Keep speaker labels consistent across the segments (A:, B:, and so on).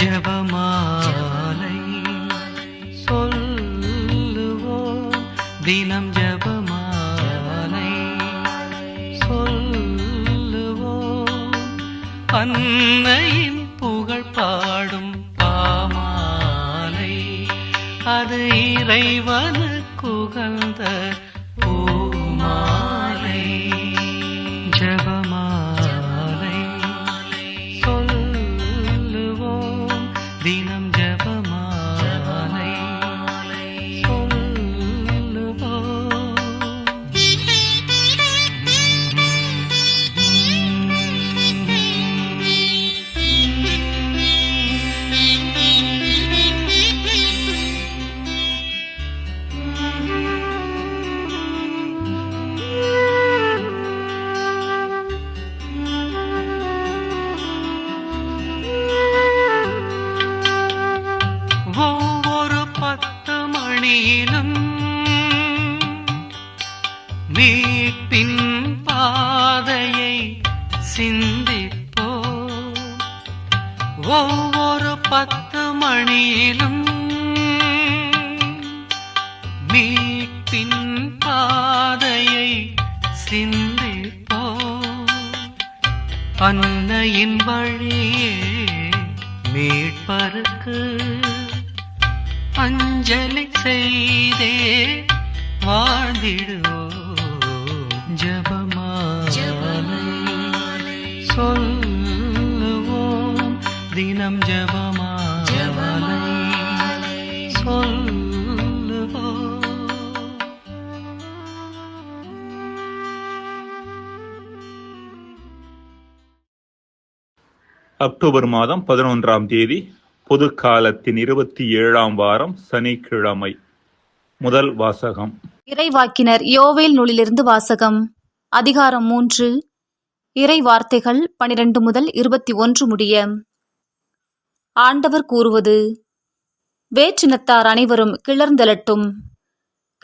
A: ஜபமாலை சொல்லுவோம். தினம் ஜபமாலை சொல்லுவோம். அன்னையின் புகழ் பாடும் பாமாலை. அது இறைவன் மீட்பின் பாதையை சிந்திப்போ அன்னையின் வழியே மீட்பருக்கு அஞ்சலி செய்தே வாழ்ந்திடுவோ ஜபமாலை சொல்லுவோம். தினம் ஜபமாலை
B: அக்டோபர் மாதம் பதினொன்றாம் தேதி பொது காலத்தின் இருபத்தி ஏழாம் வாரம் சனிக்கிழமை. முதல் வாசகம்.
C: இறைவாக்கினர் யோவேல் நூலிலிருந்து வாசகம். அதிகாரம் மூன்று. இறை வார்த்தைகள் பனிரெண்டு முதல் இருபத்தி ஒன்று முடிய. ஆண்டவர் கூறுவது வேற்றினத்தார் அனைவரும் கிளர்ந்தெழட்டும்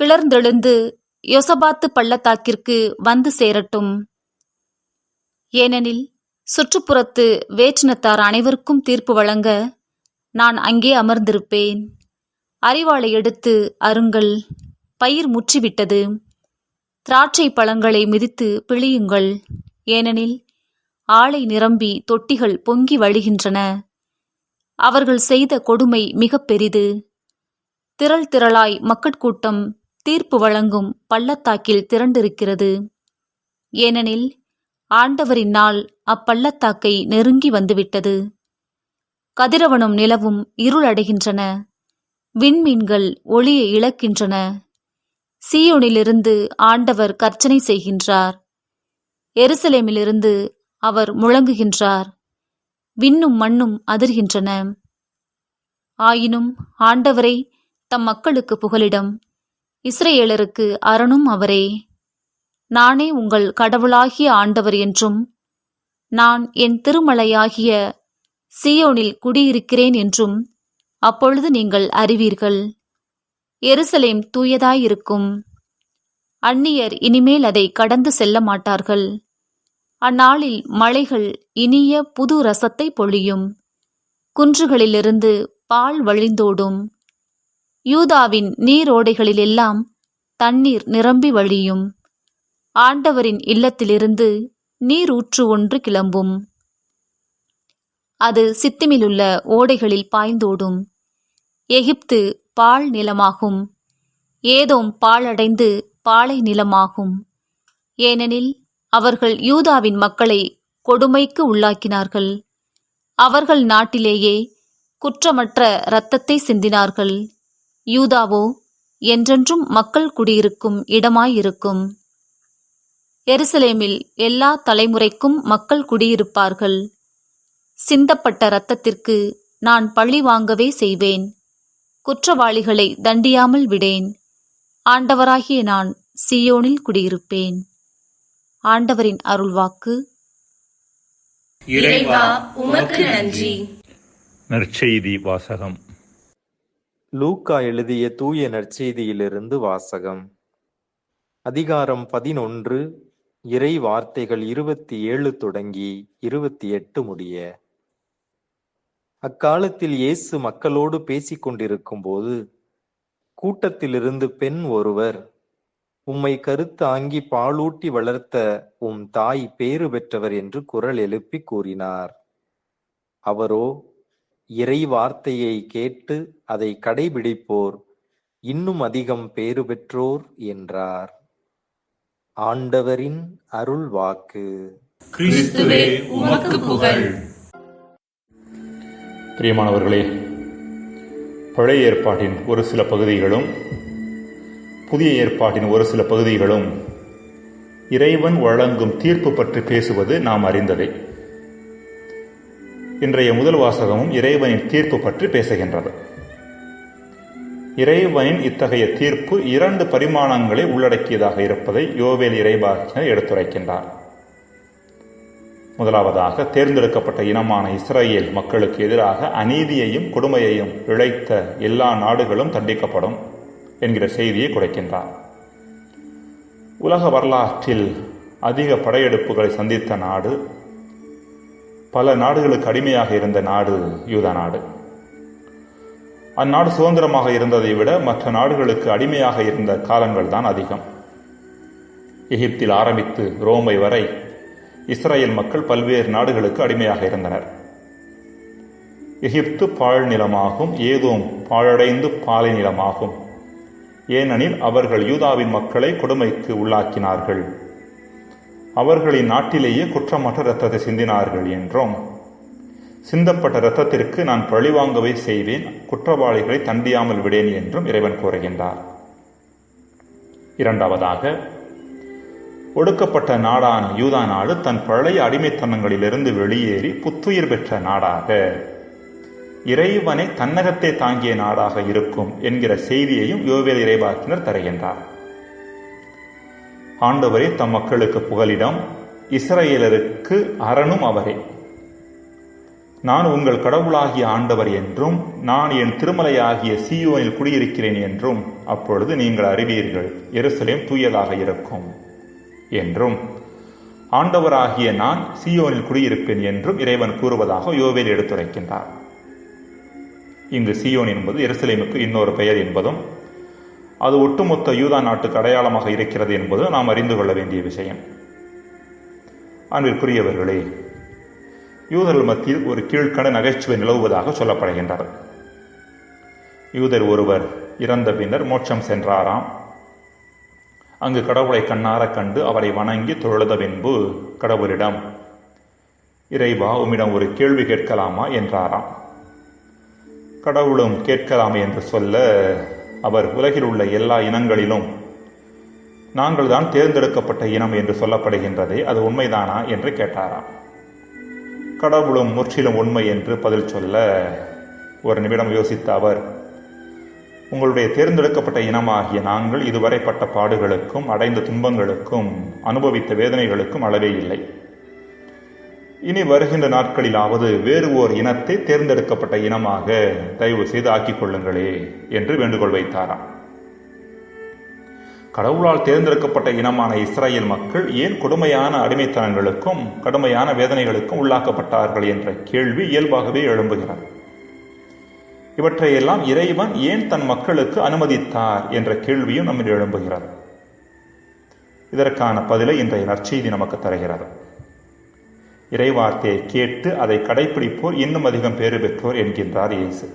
C: கிளர்ந்தெழுந்து யொசபாத்து பள்ளத்தாக்கிற்கு வந்து சேரட்டும். ஏனெனில் சுற்றுப்புறத்து வேற்றினத்தார் அனைவருக்கும் தீர்ப்பு வழங்க நான் அங்கே அமர்ந்திருப்பேன். அறிவாளை எடுத்து அருங்கள் பயிர் முற்றிவிட்டது. திராட்சை பழங்களை மிதித்து பிழியுங்கள். ஏனெனில் ஆலை நிரம்பி தொட்டிகள் பொங்கி வழிகின்றன. அவர்கள் செய்த கொடுமை மிக பெரிது. திரள் திரளாய் மக்கட்கூட்டம் தீர்ப்பு வழங்கும் பள்ளத்தாக்கில் திரண்டிருக்கிறது. ஏனெனில் ஆண்டவரின் நாள் அப்பள்ளத்தாக்கை நெருங்கி வந்துவிட்டது. கதிரவனும் நிலவும் இருளடைகின்றன. விண்மீன்கள் ஒளியை இழக்கின்றன. சீயோனிலிருந்து ஆண்டவர் கர்ச்சனை செய்கின்றார். எருசலேமிலிருந்து அவர் முழங்குகின்றார். விண்ணும் மண்ணும் அதிர்கின்றன. ஆயினும் ஆண்டவரை தம் மக்களுக்கு புகலிடம். இஸ்ரேலருக்கு அரணும் அவரே. நானே உங்கள் கடவுளாகிய ஆண்டவர் என்றும் நான் என் திருமலையாகிய சீயோனில் குடியிருக்கிறேன் என்றும் அப்பொழுது நீங்கள் அறிவீர்கள். எருசலேம் தூயதாயிருக்கும். அந்நியர் இனிமேல் அதை கடந்து செல்ல மாட்டார்கள். அந்நாளில் மலைகள் இனிய புது ரசத்தை பொழியும். குன்றுகளிலிருந்து பால் வழிந்தோடும். யூதாவின் நீரோடைகளிலெல்லாம் தண்ணீர் நிரம்பி வழியும். ஆண்டவரின் இல்லத்திலிருந்து நீரூற்று ஒன்று கிளம்பும். அது சித்திமிலுள்ள ஓடைகளில் பாய்ந்தோடும். எகிப்து பால் நிலமாகும். ஏதோம் பாழடைந்து பாலை நிலமாகும். ஏனெனில் அவர்கள் யூதாவின் மக்களை கொடுமைக்கு உள்ளாக்கினார்கள். அவர்கள் நாட்டிலேயே குற்றமற்ற இரத்தத்தை சிந்தினார்கள். யூதாவோ என்றென்றும் மக்கள் குடியிருக்கும் இடமாயிருக்கும். எருசலேமில் எல்லா தலைமுறைக்கும் மக்கள் குடியிருப்பார்கள். சிந்தப்பட்ட இரத்தத்திற்கு நான் பழி வாங்கவே செய்வேன். குற்றவாளிகளை தண்டியாமல் விடேன். ஆண்டவராகிய நான் சியோனில் குடியிருப்பேன். ஆண்டவரின் அருள்வாக்கு.
D: இறைவா உமக்கு நன்றி.
B: நற்செய்தி வாசகம்.
E: லூக்கா எழுதிய தூய நற்செய்தியிலிருந்து வாசகம். அதிகாரம் பதினொன்று இறை வார்த்தைகள் இருபத்தி ஏழு தொடங்கி இருபத்தி எட்டு முடிய. அக்காலத்தில் இயேசு மக்களோடு பேசிக் கொண்டிருக்கும்போது கூட்டத்திலிருந்து பெண் ஒருவர் உம்மை கருத்தாங்கி பாலூட்டி வளர்த்த உம் தாய் பேறு பெற்றவர் என்று குரல் எழுப்பி கூறினார். அவரோ இறை வார்த்தையை கேட்டு அதை கடைபிடிப்போர் இன்னும் அதிகம் பேறு பெற்றோர் என்றார். ஆண்டவரின் அருள் வாக்கு
D: கிறிஸ்துவே உமக்கு புகழ்.
B: பிரியமானவர்களே பழைய ஏற்பாட்டின் ஒரு சில பகுதிகளும் புதிய ஏற்பாட்டின் ஒரு சில பகுதிகளும் இறைவன் வழங்கும் தீர்ப்பு பற்றி பேசுவது நாம் அறிந்ததே. இன்றைய முதல் வாசகமும் இறைவனின் தீர்ப்பு பற்றி பேசுகின்றது. இறைவனின் இத்தகைய தீர்ப்பு இரண்டு பரிமாணங்களை உள்ளடக்கியதாக இருப்பதை யோவேல் இறைவாக்கினர் எடுத்துரைக்கின்றார். முதலாவதாக தேர்ந்தெடுக்கப்பட்ட இனமான இஸ்ரேல் மக்களுக்கு எதிராக அநீதியையும் கொடுமையையும் இழைத்த எல்லா நாடுகளும் தண்டிக்கப்படும் என்கிற செய்தியை குறைக்கின்றார் உலக வரலாற்றில் அதிக படையெடுப்புகளை சந்தித்த நாடு பல நாடுகளுக்கு அடிமையாக இருந்த நாடு யூத நாடு. அந்நாடு சுதந்திரமாக இருந்ததை விட மற்ற நாடுகளுக்கு அடிமையாக இருந்த காலங்கள் தான் அதிகம். எகிப்தில் ஆரம்பித்து ரோமை வரை இஸ்ரேல் மக்கள் பல்வேறு நாடுகளுக்கு அடிமையாக இருந்தனர். எகிப்து பாழ் நிலமாகும் ஏதோம் பாழடைந்து பாலை நிலமாகும். ஏனெனில் அவர்கள் யூதாவின் மக்களை கொடுமைக்கு உள்ளாக்கினார்கள். அவர்களின் நாட்டிலேயே குற்றமற்ற இரத்தத்தை சிந்தினார்கள் என்றோம் சிந்தப்பட்ட இரத்தத்திற்கு நான் பழிவாங்கவே செய்வேன் குற்றவாளிகளை தண்டியாமல் விடேன் என்றும் இறைவன் கூறுகின்றார். இரண்டாவதாக ஒடுக்கப்பட்ட நாடான யூதா நாடு தன் பழைய அடிமைத்தனங்களிலிருந்து வெளியேறி புத்துயிர் பெற்ற நாடாக இறைவனை தன்னகத்தை தாங்கிய நாடாக இருக்கும் என்கிற செய்தியையும் யோவேல் இறைவாக்கினர் தருகின்றார். ஆண்டவரே தம் மக்களுக்கு புகலிடம் இஸ்ரேலருக்கு அரணும் அவரே. நான் உங்கள் கடவுளாகிய ஆண்டவர் என்றும் நான் என் திருமலையாகிய சியோனில் குடியிருக்கிறேன் என்றும் அப்பொழுது நீங்கள் அறிவீர்கள். எருசலேம் தூயதாக இருக்கும் என்றும். ஆண்டவராகிய நான் சியோனில் குடியிருப்பேன் என்றும் இறைவன் கூறுவதாக யோவேல் எடுத்துரைக்கின்றார். இங்கு சியோன் என்பது எருசலேமுக்கு இன்னொரு பெயர் என்பதும் அது ஒட்டுமொத்த யூதா நாட்டுக்கு அடையாளமாக இருக்கிறது என்பது நாம் அறிந்து கொள்ள வேண்டிய விஷயம். அன்பிற்குரியவர்களே யூதர்கள் மத்தியில் ஒரு கீழ்கண நகைச்சுவை நிலவுவதாக சொல்லப்படுகின்றது. யூதர் ஒருவர் இறந்த பின்னர் மோட்சம் சென்றாராம். அங்கு கடவுளை கண்ணார கண்டு அவரை வணங்கி தொழுத பின்பு கடவுளிடம் இறைவா உம்மிடம் ஒரு கேள்வி கேட்கலாமா? என்றாராம். கடவுளும் கேட்கலாமே என்று சொல்ல அவர் உலகில் உள்ள எல்லா இனங்களிலும் நாங்கள் தான் தேர்ந்தெடுக்கப்பட்ட இனம் என்று சொல்லப்படுகின்றதே அது உண்மைதானா? என்று கேட்டாராம். கடவுளும் முற்றிலும் உண்மை என்று பதில் சொல்ல ஒரு நிமிடம் யோசித்த அவர் உங்களுடைய தேர்ந்தெடுக்கப்பட்ட இனமாகிய நாங்கள் இதுவரை பட்ட பாடுகளுக்கும் அடைந்த துன்பங்களுக்கும் அனுபவித்த வேதனைகளுக்கும் அளவே இல்லை. இனி வருகின்ற நாட்களிலாவது வேறு ஓர் இனத்தை தேர்ந்தெடுக்கப்பட்ட இனமாக தயவு செய்து ஆக்கிக் கொள்ளுங்களே என்று வேண்டுகோள் வைத்தாராம். கடவுளால் தேர்ந்தெடுக்கப்பட்ட இனமான இஸ்ரேல் மக்கள் ஏன் கொடுமையான அடிமைத்தனங்களுக்கும் கடுமையான வேதனைகளுக்கும் உள்ளாக்கப்பட்டார்கள் என்ற கேள்வி இயல்பாகவே எழும்புகிறார் இவற்றையெல்லாம் இறைவன் ஏன் தன் மக்களுக்கு அனுமதித்தார் என்ற கேள்வியும் நம்மில் எழும்புகிறது. இதற்கான பதிலை இன்றைய நற்செய்தி நமக்கு தருகிறது. இறைவார்த்தையை கேட்டு அதை கடைபிடிப்போர் இன்னும் அதிகம் பேறு பெற்றோர் என்கின்றார் இயேசு.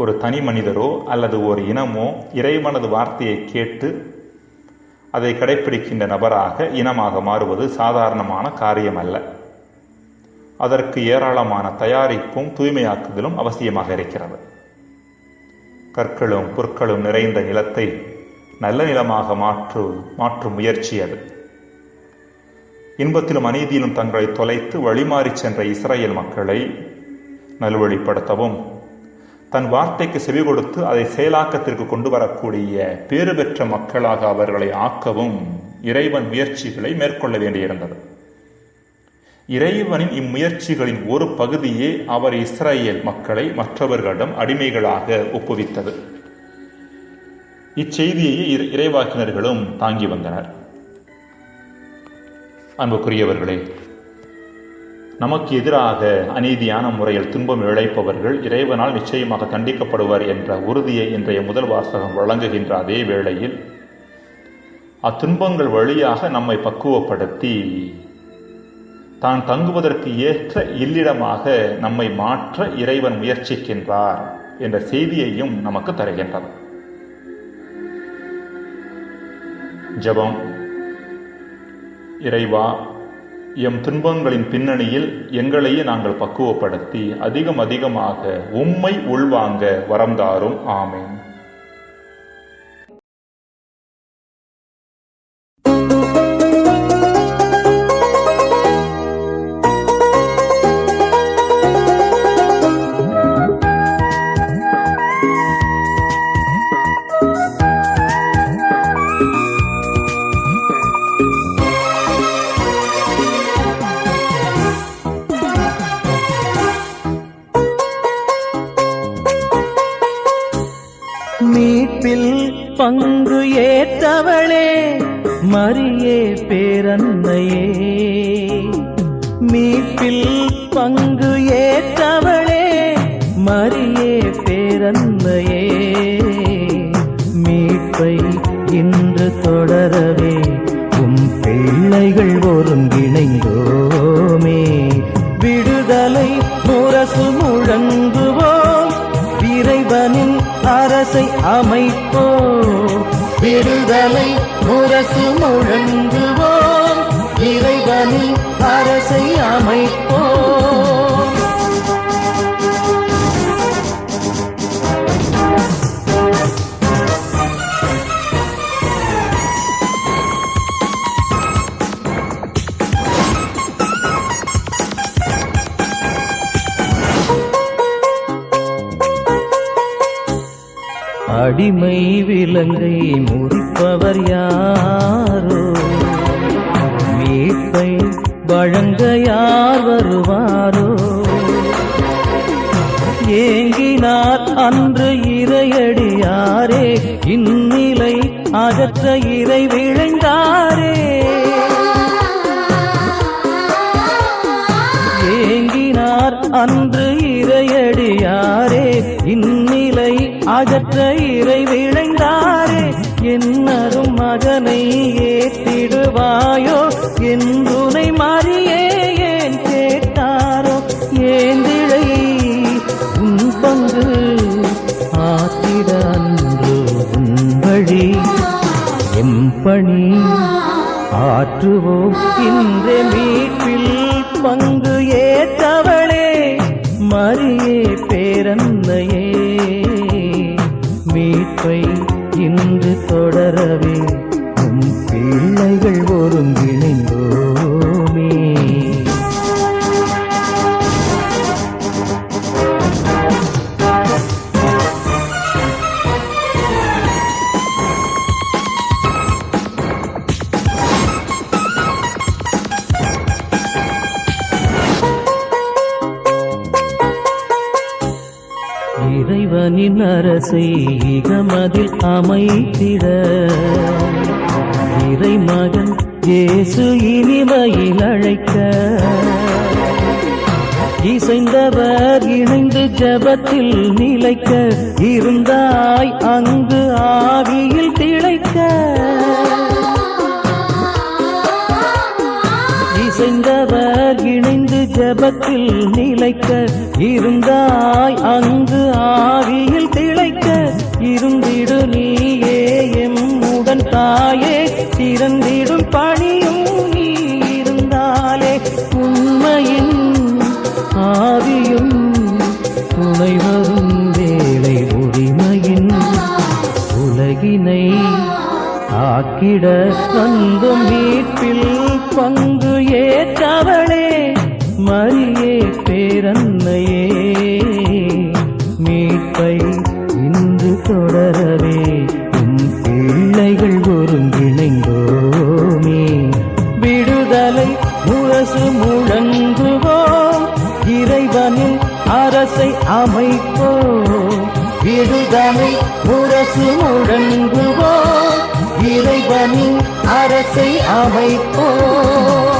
B: ஒரு தனி மனிதரோ அல்லது ஒரு இனமோ இறைவனது வார்த்தையை கேட்டு அதை கடைபிடிக்கின்ற நபராக இனமாக மாறுவது சாதாரணமான காரியம் அல்ல அதற்கு ஏராளமான தயாரிப்பும் தூய்மையாக்குதலும் அவசியமாக இருக்கிறது. கற்களும் புற்களும் நிறைந்த நிலத்தை நல்ல நிலமாக மாற்று மாற்றும் முயற்சி அது. இன்பத்திலும் அநீதியிலும் தங்களை தொலைத்து வழிமாறிச் சென்ற இஸ்ரேல் மக்களை நல்வழிப்படுத்தவும் தன் வார்த்தைக்கு செவி கொடுத்து அதை செயலாக்கத்திற்கு கொண்டு வரக்கூடிய பேறு பெற்ற மக்களாக அவர்களை ஆக்கவும் இறைவன் முயற்சிகளை மேற்கொள்ள வேண்டியிருந்தது. இறைவனின் இம்முயற்சிகளின் ஒரு பகுதியே அவர் இஸ்ரேல் மக்களை மற்றவர்களிடம் அடிமைகளாக ஒப்புவித்தது. இச்செய்தியை இறை- இறைவாக்கினர்களும் தாங்கி வந்தனர். அன்புக்குரியவர்களே நமக்கு எதிராக அநீதியான முறையில் துன்பம் இழைப்பவர்கள் இறைவனால் நிச்சயமாக தண்டிக்கப்படுவர் என்ற உறுதியை இன்றைய முதல் வாசகம் வழங்குகின்ற அதே வேளையில் அத்துன்பங்கள் வழியாக நம்மை பக்குவப்படுத்தி தான் தங்குவதற்கு ஏற்ற இல்லிடமாக நம்மை மாற்ற இறைவன் முயற்சிக்கின்றார் என்ற செய்தியையும் நமக்கு தருகின்றது ஜெபம் இறைவா எம் துன்பங்களின் பின்னணியில் எங்களையே நாங்கள் பக்குவப்படுத்தி அதிகம் அதிகமாக உம்மை உள்வாங்க வரம் தாரும்
A: மீட்பில் பங்கு ஏற்றவளே மரியே பேரன்னையே மீட்பை இன்று தொடரவே உம் பிள்ளைகள் ஒருங்கிணைந்தோமே. விடுதலை முரசு முழங்குவோம் இறைவனின் அரசை அமைப்போ விடுதலை முரசு முழங்கு மீட்பை வழங்க யார் வருவாரோ? ஏங்கினார் அன்று இறையடியாரே இந்நிலை அகற்ற இறை விழுந்தாரே ஏங்கினார் அன்று இறையடியாரே இந்நிலை அகற்ற இறை விழைந்தாரே என்னரும் மகனை ஏத்திடுவாயோ? என்றுனை மாறியே ஏன் கேட்டாரோ? ஏந்திழை உன் பங்கு ஆத்திட அன்று உன் வழி? எம்பணி ஆற்றுவோம் இன்று மீட்பில் பங்கு இயேசு இனிமையில் அழைக்க. இசைந்தவர் இணைந்து ஜபத்தில் நிலைக்க. இருந்தாய் அங்கு ஆவியில் திளைக்க. இசைந்தவர் இணைந்து ஜபத்தில் நிலைக்க. இருந்தாய் அங்கு ஆவியில் திளைக்க. இருந்திடு நீயே எம் எம்முடன் தாயே திறந்திடும் பணியும் நீ இருந்தாலே உண்மையின் ஆதியும் துணை வரும் வேலை உரிமையின் உலகினை ஆக்கிட வந்தும் மீட்பில் பங்கு ஏற்றவளே மரியே பேரன்னையே. பிள்ளைகள் ஒருங்கிணைந்தோமே. விடுதலை முரசு முழங்குவோம். இறைவனின் அரசை அமைப்போம். விடுதலை முரசு முழங்குவோம். இறைவனின் அரசை அமைப்போம்.